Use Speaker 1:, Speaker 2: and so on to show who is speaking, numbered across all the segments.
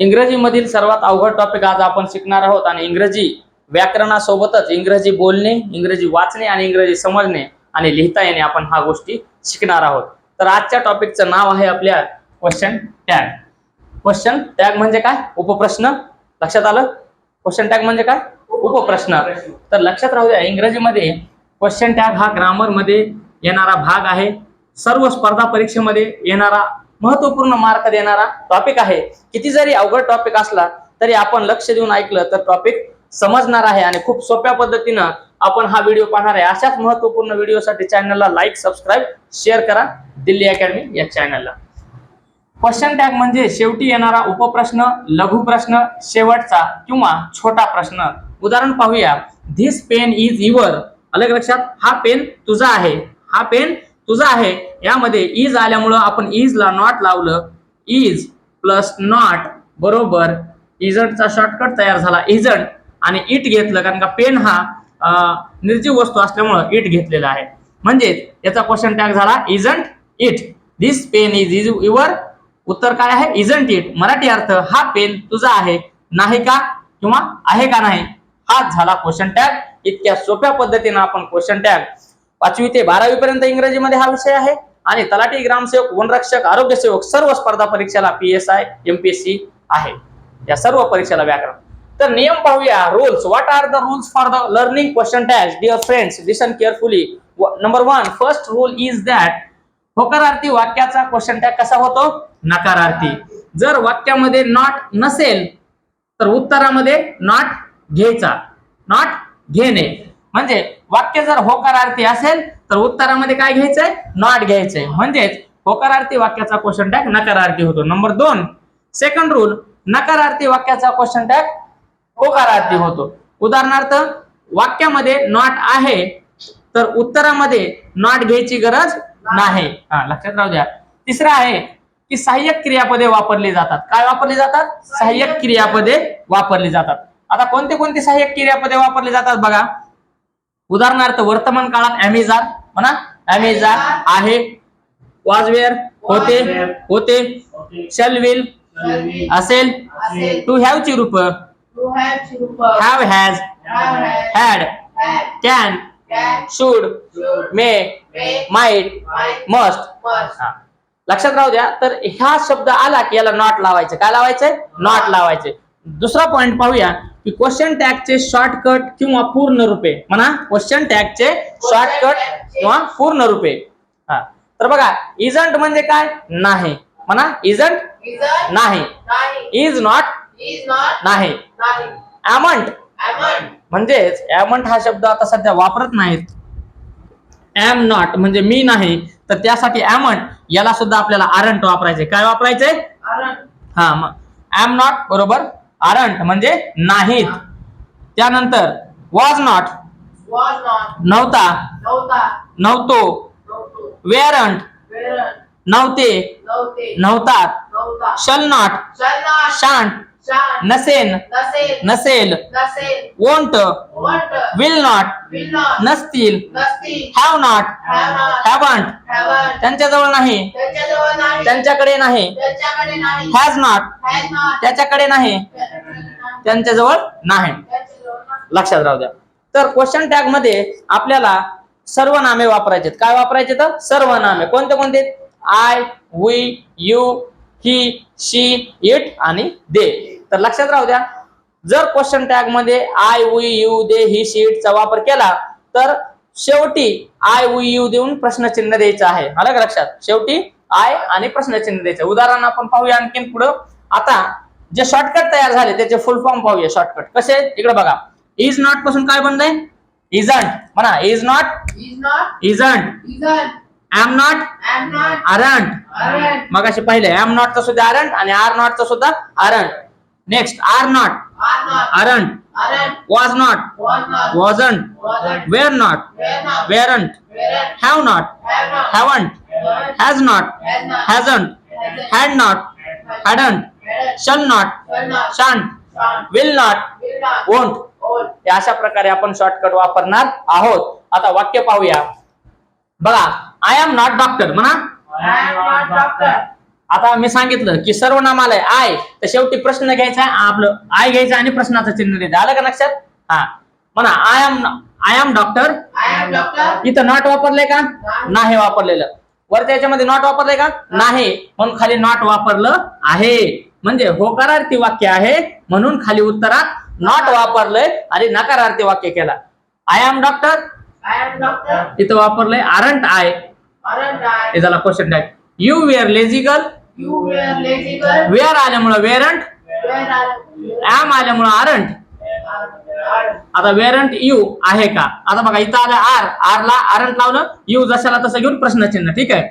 Speaker 1: इंग्रजीमधील सर्वात अवघड टॉपिक आज आपण शिकणार आहोत आणि इंग्रजी व्याकरणासोबतच इंग्रजी बोलणे इंग्रजी वाचणे आणि इंग्रजी समजणे आणि लिहिता येणे आपण हा गोष्टी शिकणार आहोत. तर आजच्या टॉपिकचं नाव आहे आपल्या क्वेश्चन टॅग क्वेश्चन टॅग म्हणजे काय? उपप्रश्न. लक्षात आलं? क्वेश्चन टॅग म्हणजे काय? उपप्रश्न. तर लक्षात राहू द्या इंग्रजीमध्ये क्वेश्चन टॅग हा ग्रामरमध्ये येणारा भाग आहे. सर्व स्पर्धा परीक्षेमध्ये येणारा महत्त्वपूर्ण मार्क देणारा टॉपिक आहे. किती जरी अवघड टॉपिक असला तरी आपण लक्ष देऊन ऐकलं तर टॉपिक समजणार आहे आणि खूप सोप्या पद्धतीनं आपण हा व्हिडिओ पाहणार आहे. अशाच महत्त्वपूर्ण व्हिडिओसाठी चॅनलला लाईक सबस्क्राईब शेअर करा. दिल्ली अकॅडमी या चॅनलला क्वेश्चन टॅग म्हणजे शेवटी येणारा उपप्रश्न लघु प्रश्न शेवटचा किंवा छोटा प्रश्न. उदाहरण पाहूया. धिस पेन इज युअर अलग लक्षात हा पेन तुझा आहे. हा पेन तुझा आहे. यामध्ये इज आल्यामुळं आपण इजला नॉट लावलं. इज प्लस नॉट बरोबर. इजंटचा शॉर्टकट तयार झाला. इजंट आणि इट घेतलं. कारण का पेन हा निर्जीव वस्तू असल्यामुळं इट घेतलेला आहे. म्हणजेच याचा क्वेश्चन टॅग झाला isn't it this pen is is your उत्तर काय आहे? इजंट इट मराठी अर्थ हा पेन तुझा आहे. नाही का? किंवा आहे का नाही? हाच झाला क्वेश्चन टॅग इतक्या सोप्या पद्धतीनं आपण क्वेश्चन टॅग पाचवी ते बारावी पर्यंत इंग्रजीमध्ये हा विषय आहे. आणि तलाठी ग्रामसेवक वनरक्षक आरोग्य सेवक सर्व स्पर्धा परीक्षेला पी एस आय एमपीएससी आहे. या सर्व परीक्षेला व्याकरण. तर नियम पाहूया. Rules what are the rules for the learning question tag dear friends listen carefully number one first rule is that होकारार्थी वाक्याचा क्वेश्चन टॅग कसा होतो? नकारार्थी. जर वाक्यामध्ये नॉट नसेल तर उत्तरामध्ये नॉट घ्यायचा. नॉट घेणे. म्हणजे वाक्य जर होकारार्थी असेल तर उत्तरामध्ये काय घ्यायचंय? नॉट घ्यायचंय. म्हणजेच होकारार्थी वाक्याचा क्वेश्चन टॅग नकारार्थी होतो. नंबर दोन सेकंड रूल नकारार्थी वाक्याचा क्वेश्चन टॅग होकारार्थी होतो. उदाहरणार्थ वाक्यामध्ये नॉट आहे तर उत्तरामध्ये नॉट घ्यायची गरज नाही. हा लक्षात राहू द्या. तिसरं आहे की सहाय्यक क्रियापदे वापरली जातात. काय वापरली जातात? सहाय्यक क्रियापदे वापरली जातात. आता कोणते कोणते सहाय्यक क्रियापदे वापरली जातात बघा. उदाहरणार्थ वर्तमान काळात अमेझॉन म्हणा अमेझॉन आहे वाजवेअर होते होते शल विल असेल टू हॅव ची रूप have has had can should may might must लक्षात राहू द्या तर हा शब्द आला की याला नॉट लावायचं. काय लावायचंय नॉट लावायचे. दुसरा पॉइंट पाहूया. की क्वेश्चन टॅगचे शॉर्टकट किंवा पूर्ण रूपे. म्हणा क्वेश्चन टॅगचे शॉर्टकट किंवा पूर्ण रूपे. हा. तर बघा इजंट म्हणजे काय? नाही. म्हणा इजंट नाही. इज नॉट नाही. ॲमंट म्हणजेच ॲमंट हा शब्द आता सध्या वापरत नाहीत. ॲम नॉट म्हणजे मी नाही. तर त्यासाठी ॲमंट याला सुद्धा आपल्याला आरंट वापरायचे. काय वापरायचे? हा मग ॲम नॉट बरोबर? आरंट म्हणजे नाहीत. त्यानंतर वॉज नॉट
Speaker 2: was not.
Speaker 1: नव्हता.
Speaker 2: नव्हता.
Speaker 1: वेअरंट नव्हते.
Speaker 2: नव्हते.
Speaker 1: नव्हतात.
Speaker 2: नव्हता.
Speaker 1: Shall not
Speaker 2: shall not.
Speaker 1: Shan't
Speaker 2: शांत
Speaker 1: नसेन.
Speaker 2: नसेल.
Speaker 1: वोंट. Will not. नसतील. Have not. हॅवंट त्यांच्याजवळ नाही. त्यांच्याकडे नाही. Has not. त्याच्याकडे नाही. त्यांच्याजवळ नाही. लक्षात राहू द्या. तर क्वेश्चन टॅगमध्ये आपल्याला सर्वनामे वापरायचे काय वापरायचे तर? सर्वनामे कोणते कोणते? I we you he she it आणि दे तर लक्षात राहू द्या जर question टॅगमध्ये I we you they he she इटचा वापर केला तर शेवटी आय वी यू देऊन प्रश्नचिन्ह द्यायचं आहे. का लक्षात? शेवटी आय आणि प्रश्नचिन्ह द्यायचं. उदाहरण आपण पाहूया आणखीन पुढं. आता जे शॉर्टकट तयार झाले त्याचे फुल फॉर्म पाहूया शॉर्टकट कसे? इकडे बघा. इज नॉटपासून काय बनलंय? इजंट म्हणा is not isn't am not aren't मग असे पहिले एम नॉटचं सुद्धा अरंट आणि आर नॉटचं सुद्धा aren't next are not aren't was not wasn't were not weren't have not haven't has not
Speaker 2: hasn't.
Speaker 1: Had not hadn't shall not
Speaker 2: shan't
Speaker 1: will not won't अशा प्रकारे आपण शॉर्टकट वापरणार आहोत. आता वाक्य पाहूया. बघा आय एम नॉट डॉक्टर म्हणा. आता मी सांगितलं की सर्वनाम आलंय आय तर शेवटी प्रश्न घ्यायचा आहे आपलं आय घ्यायचं आणि प्रश्नाचं चिन्ह द्यायचं. आलं का लक्षात? हा. म्हणा I am I am doctor. इथं नॉट वापरलंय का?
Speaker 2: नाही.
Speaker 1: वापरलेलं. वरच्या याच्यामध्ये नॉट वापरलंय का? नाही. म्हणून खाली नॉट वापरलं आहे. म्हणजे होकारार्थी वाक्य आहे म्हणून खाली उत्तरात नॉट वापरलंय आणि नकारार्थी वाक्य केला. I am doctor. इथं वापरलंय आरंट आय? हे झाला question tag you were logical were आल्यामुळं?
Speaker 2: You?
Speaker 1: ऍम आल्यामुळं आरंट आता वेअरंट यू आहे का? आता बघा इथं आलं आर आर ला आरंट लावलं. यू जशाला तसं घेऊन प्रश्नचिन्ह ठीक आहे?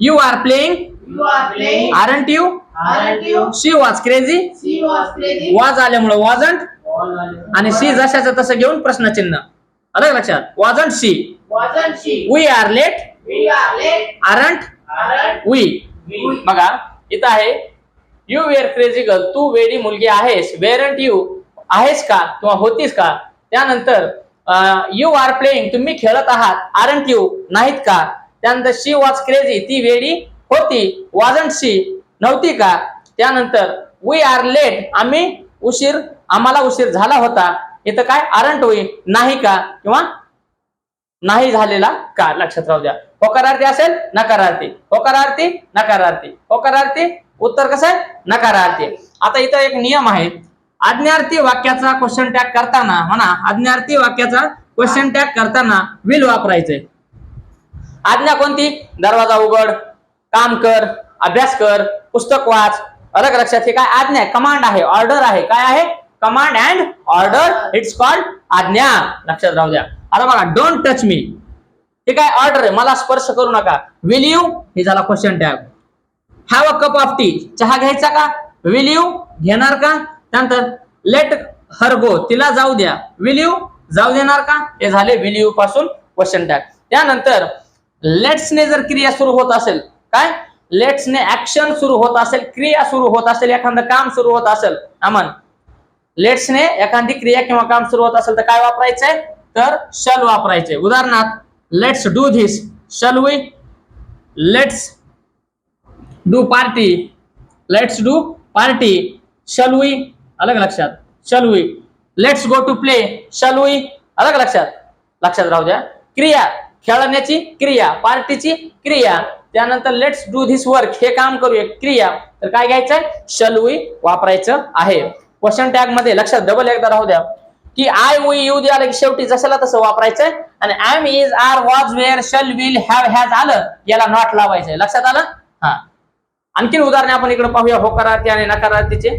Speaker 1: You are playing
Speaker 2: You are playing.
Speaker 1: Aren't you
Speaker 2: Aren't you?
Speaker 1: She was crazy
Speaker 2: She was crazy.
Speaker 1: वाज आल्यामुळं वॉजंट आणि शी जशाचं तसं घेऊन प्रश्नचिन्ह. अलग लक्षात. Wasn't
Speaker 2: she?
Speaker 1: We are late
Speaker 2: We are late.
Speaker 1: Aren't
Speaker 2: Aren't
Speaker 1: we
Speaker 2: we?
Speaker 1: बघा इथं आहे यू वेअर क्रेझी गर्ल तू वेडी मुलगी आहेस. वेअरंट यू आहेस का? किंवा होतीस का? त्यानंतर यू आर प्लेइंग तुम्ही खेळत आहात. आरंट यू नाहीत का? त्यानंतर शी वॉज क्रेझी ती वेडी होती. वॉजंट शी नव्हती का? त्यानंतर वी आर लेट आम्ही उशीर आम्हाला उशीर झाला होता. इथं काय? आरंट होईल नाही का? किंवा नाही झालेला का? लक्षात राहू द्या. होकारार्थी असेल नकारार्थी. होकारार्थी नकारार्थी. होकारार्थी उत्तर कसं आहे? नकारार्थी. आता इथं एक नियम आहे. आज्ञार्थी वाक्याचा क्वेश्चन टॅग करताना म्हणा आज्ञार्थी वाक्याचा क्वेश्चन टॅग करताना विल वापरायचंय. आज्ञा कोणती? दरवाजा उघड काम कर अभ्यास कर पुस्तक वाच. अलग लक्षात हे काय? आज्ञा आहे कमांड आहे ऑर्डर आहे. काय आहे? Command and order it's called आज्ञा. लक्षात राहू द्या. आता बघा डोंट टच मी हे काय ऑर्डर आहे? मला स्पर्श करू नका. विल यू हे झाला question tag have a cup of tea चहा घ्यायचा का? विल यू घेणार का? त्यानंतर लेट हर गो तिला जाऊ द्या. विल यू जाऊ देणार का? हे झाले विल यू पासून क्वेश्चन टॅग त्यानंतर लेट्सने जर क्रिया सुरू होत असेल काय? लेट्सने ऍक्शन सुरू होत असेल क्रिया सुरू होत असेल एखादं काम सुरू होत असेल. अमन लेट्सने एखादी क्रिया किंवा काम सुरू होत असेल तर काय वापरायचंय? तर शल वापरायचे उदाहरणार्थ let's do this shall we let's do party let's do party shall we अलग लक्षात. Shall we let's go to play shall we अलग लक्षात. लक्षात राहू द्या. क्रिया. खेळण्याची क्रिया. पार्टीची क्रिया. त्यानंतर लेट्स डू धिस वर्क हे काम करूया. क्रिया. तर काय घ्यायचंय? शल वी वापरायचं आहे. क्वेश्चन टॅगमध्ये लक्षात डबल एकदा राहू द्या. की आय वी यू दे आलं की शेवटी जशाला तसं वापरायचंय आणि am is are was were shall will have has आलं याला नॉट लावायचंय. लक्षात आलं? हा. आणखीन उदाहरणे आपण इकडे पाहूया. होकारार्थी आणि नकारार्थीचे.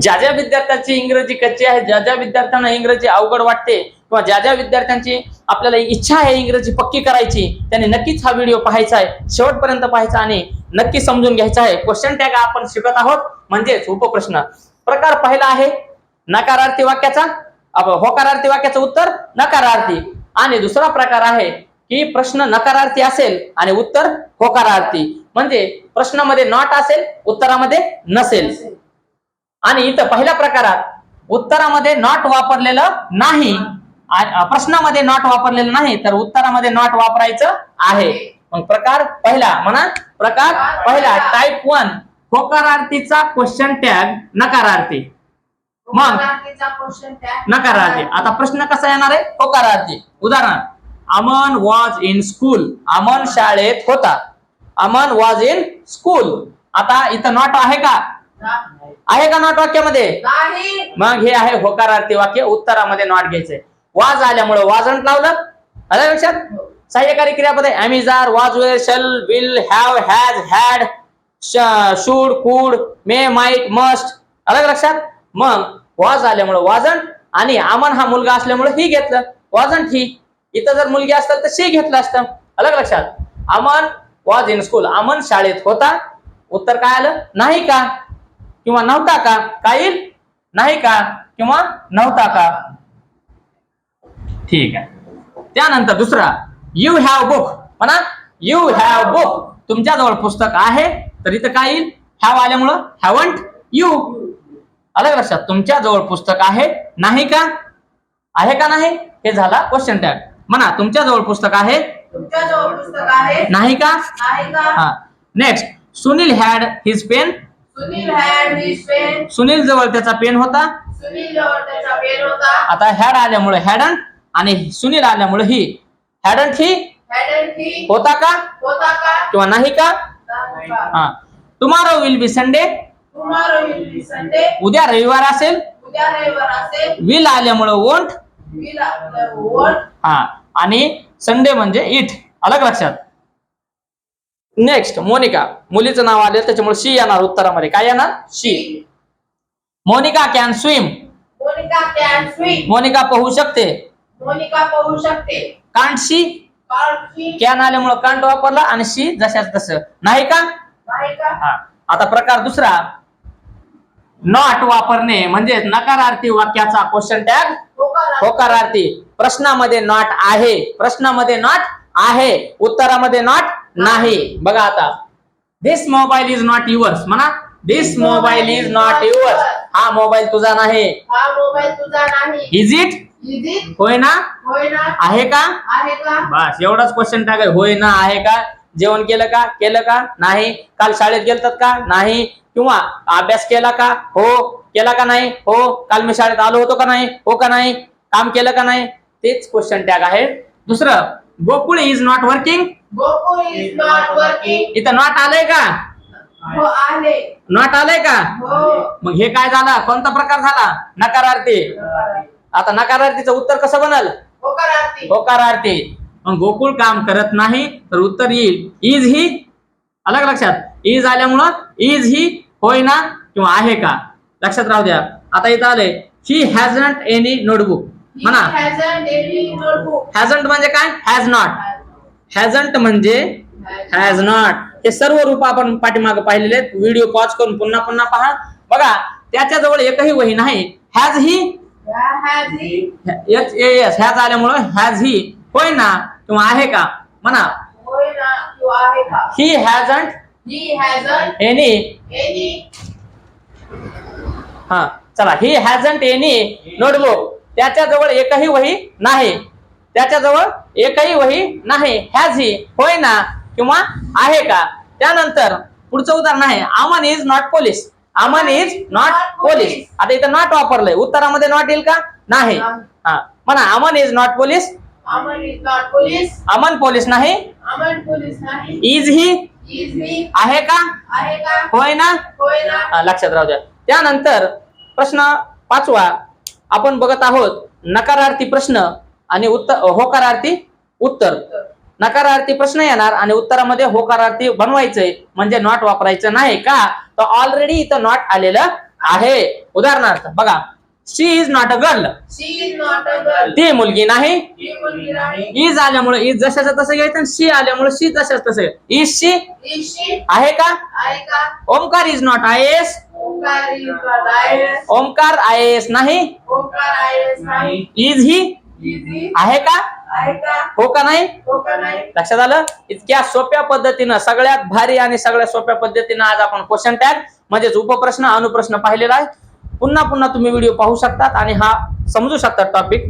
Speaker 1: ज्या ज्या विद्यार्थ्यांची इंग्रजी कच्ची आहे ज्या ज्या विद्यार्थ्यांना इंग्रजी अवघड वाटते किंवा ज्या ज्या विद्यार्थ्यांची आपल्याला इच्छा आहे इंग्रजी पक्की करायची त्यांनी नक्कीच हा व्हिडिओ पाहायचा आहे. शेवटपर्यंत पाहायचा आणि नक्की समजून घ्यायचा आहे. क्वेश्चन टॅग आपण शिकत आहोत. म्हणजेच उपप्रश्न. प्रकार पहिला आहे. नकारार्थी वाक्याचा होकारार्थी वाक्याचं उत्तर नकारार्थी. आणि दुसरा प्रकार आहे की प्रश्न नकारार्थी असेल आणि उत्तर होकारार्थी. म्हणजे प्रश्नामध्ये नॉट असेल उत्तरामध्ये नसेल. आणि इथं पहिल्या प्रकारात उत्तरामध्ये नॉट वापरलेलं नाही. प्रश्नामध्ये नॉट वापरलेलं नाही तर उत्तरामध्ये नॉट वापरायचं आहे. मग प्रकार पहिला म्हणा. प्रकार पहिला टाईप वन होकारार्थीचा क्वेश्चन टॅग नकारार्थी. मग? नकारार्थी. आता प्रश्न कसा येणार आहे? होकारार्थी. उदाहरण. Aman was in school Aman शाळेत होता. अमन वॉज इन स्कूल आता इथं नॉट आहे का? आहे का नॉट वाक्यामध्ये? मग हे आहे होकारार्थी वाक्य. उत्तरामध्ये नॉट घ्यायचंय. वाज आल्यामुळे वाजंट लावलं. आलं लक्षात? सहाय्यकारी क्रियापद. आहे am is are was were shall will have has had should could may might must. आलं लक्षात? मग वाज आल्यामुळे वाजन आणि आमन हा मुलगा असल्यामुळे ही घेतलं. Wasn't he. इथं जर मुलगी असतात तर शी घेतलं असतं. अलग लक्षात? Aman was in school Aman शाळेत होता. उत्तर काय आलं? नाही का? किंवा नव्हता का? काय येईल? नाही का? किंवा नव्हता का? ठीक आहे. त्यानंतर दुसरा यू हॅव बुक म्हणा यू हॅव बुक तुमच्याजवळ पुस्तक आहे. तर इथं काय येईल? हॅव आल्यामुळं हॅवंट यू अलग लक्षात? तुमच्याजवळ पुस्तक आहे नाही का? आहे का नाही? हे झाला क्वेश्चन टॅग म्हणा तुमच्याजवळ पुस्तक आहे?
Speaker 2: तुमच्या जवळ पुस्तक आहे.
Speaker 1: नाही का? हा. Next Sunil had his pen
Speaker 2: Sunil
Speaker 1: जवळ त्याचा पेन होता.
Speaker 2: सुनील जवळ त्याचा पेन होता.
Speaker 1: आता हॅड आल्यामुळे हॅडंट आणि सुनील आल्यामुळे ही हॅडंट ही? होता का?
Speaker 2: होता का?
Speaker 1: किंवा नाही का. हा. Tomorrow will be Sunday
Speaker 2: Tomorrow will be Sunday.
Speaker 1: उद्या रविवार असेल.
Speaker 2: उद्या रविवार असेल.
Speaker 1: विल आल्यामुळे वोंट
Speaker 2: will आपलं won't.
Speaker 1: हा. आणि संडे म्हणजे इट अलग लक्षात. नेक्स्ट मोनिका. मुलीचं नाव आले त्याच्यामुळे शी येणार उत्तरामध्ये. काय येणार? She Monika can swim
Speaker 2: Monika can swim.
Speaker 1: Monika पोहू शकते.
Speaker 2: मोनिका पोहू शकते.
Speaker 1: कांट शी कॅन आल्यामुळे कांट वापरला आणि शी जशाच तसं. नाही का?
Speaker 2: नाही का?
Speaker 1: हा. आता प्रकार दुसरा. नॉट वापरणे म्हणजे नकारार्थी वाक्याचा क्वेश्चन टॅग
Speaker 2: होकार
Speaker 1: होकारार्थी. प्रश्नामध्ये नॉट आहे. प्रश्नामध्ये नॉट आहे. उत्तरामध्ये नॉट नाही. बघा आता. This mobile is not yours म्हणा. This mobile is not yours हा मोबाईल तुझा नाही.
Speaker 2: हा मोबाईल तुझा नाही.
Speaker 1: इज इट होय ना?
Speaker 2: होय ना.
Speaker 1: आहे का?
Speaker 2: आहे का?
Speaker 1: बस एवढाच क्वेश्चन टाक होय ना आहे का? जेवण केलं का? केलं का? नाही. काल शाळेत गेलतात का? नाही. किंवा अभ्यास केला का? हो. केला का नाही? हो. काल मी शाळेत आलो होतो का नाही? हो का नाही? काम केलं का नाही? तेच क्वेश्चन टॅग आहे. दुसरं Gokul is not working
Speaker 2: Gokul is not working
Speaker 1: इथं नॉट आलंय का?
Speaker 2: हो
Speaker 1: नॉट आलंय का?
Speaker 2: हो.
Speaker 1: मग हे काय झालं? कोणता प्रकार झाला? नकारार्थी. आता नकारार्थीचं उत्तर कसं बनल?
Speaker 2: होकारार्थी.
Speaker 1: होकारार्थी. मग गोकुळ काम करत नाही तर उत्तर येईल इज ही. अलग लक्षात? इज आल्यामुळं इज ही होय ना किंवा आहे का? लक्षात राहू द्या. आता इथं आलंय ही हॅझंट एनी नोटबुक म्हणा.
Speaker 2: हॅझंट
Speaker 1: हॅझंट म्हणजे काय? हॅज नॉट हॅझंट म्हणजे हॅज नॉट हे सर्व रूप आपण पाठीमागे पाहिलेले आहेत. व्हिडिओ पॉज करून पुन्हा पुन्हा पहा. बघा त्याच्याजवळ एकही वही नाही. Has he H A S has आल्यामुळं हॅज ही होय ना? किंवा आहे का? म्हणा. ही
Speaker 2: ही हॅझंट
Speaker 1: एनी
Speaker 2: एनी
Speaker 1: हा चला. ही हॅझंट एनी नोटबुक त्याच्याजवळ एकही वही नाही. त्याच्याजवळ एकही वही नाही. हॅज ही होय ना? किंवा आहे का? त्यानंतर पुढचं उदाहरण आहे. Aman is not police Aman is not police आता इथं नॉट वापरलंय. उत्तरामध्ये नॉट येईल का? नाही. हा. म्हणा Aman is not police
Speaker 2: Aman is not police
Speaker 1: Aman police नाही.
Speaker 2: अमन पोलीस नाही.
Speaker 1: इज ही
Speaker 2: इज ही
Speaker 1: आहे का? होय ना? लक्षात राहू द्या. त्यानंतर प्रश्न पाचवा. आपण बघत आहोत नकारार्थी प्रश्न आणि उत्तर होकारार्थी उत्तर. नकारार्थी प्रश्न येणार आणि उत्तरामध्ये होकारार्थी बनवायचंय म्हणजे नॉट वापरायचं नाही का? तर ऑलरेडी इथं नॉट आलेलं आहे. उदाहरणार्थ बघा she is not a girl ती मुलगी नाही. इज आल्यामुळे इज जशाचं तसं घ्यायचं आणि शी आल्यामुळे शी तशाच तसं. इज शी आहे का? Omkar is not I S Omkar I S नाही. इज ही आहे का?
Speaker 2: हो का नाही?
Speaker 1: लक्षात आलं? इतक्या सोप्या पद्धतीनं सगळ्यात भारी आणि सगळ्यात सोप्या पद्धतीनं आज आपण क्वेश्चन टॅग म्हणजेच उपप्रश्न अनुप्रश्न पाहिलेला आहे. पुन्हा पुन्हा तुम्ही व्हिडिओ पाहू शकतात आणि हा समजू शकतात टॉपिक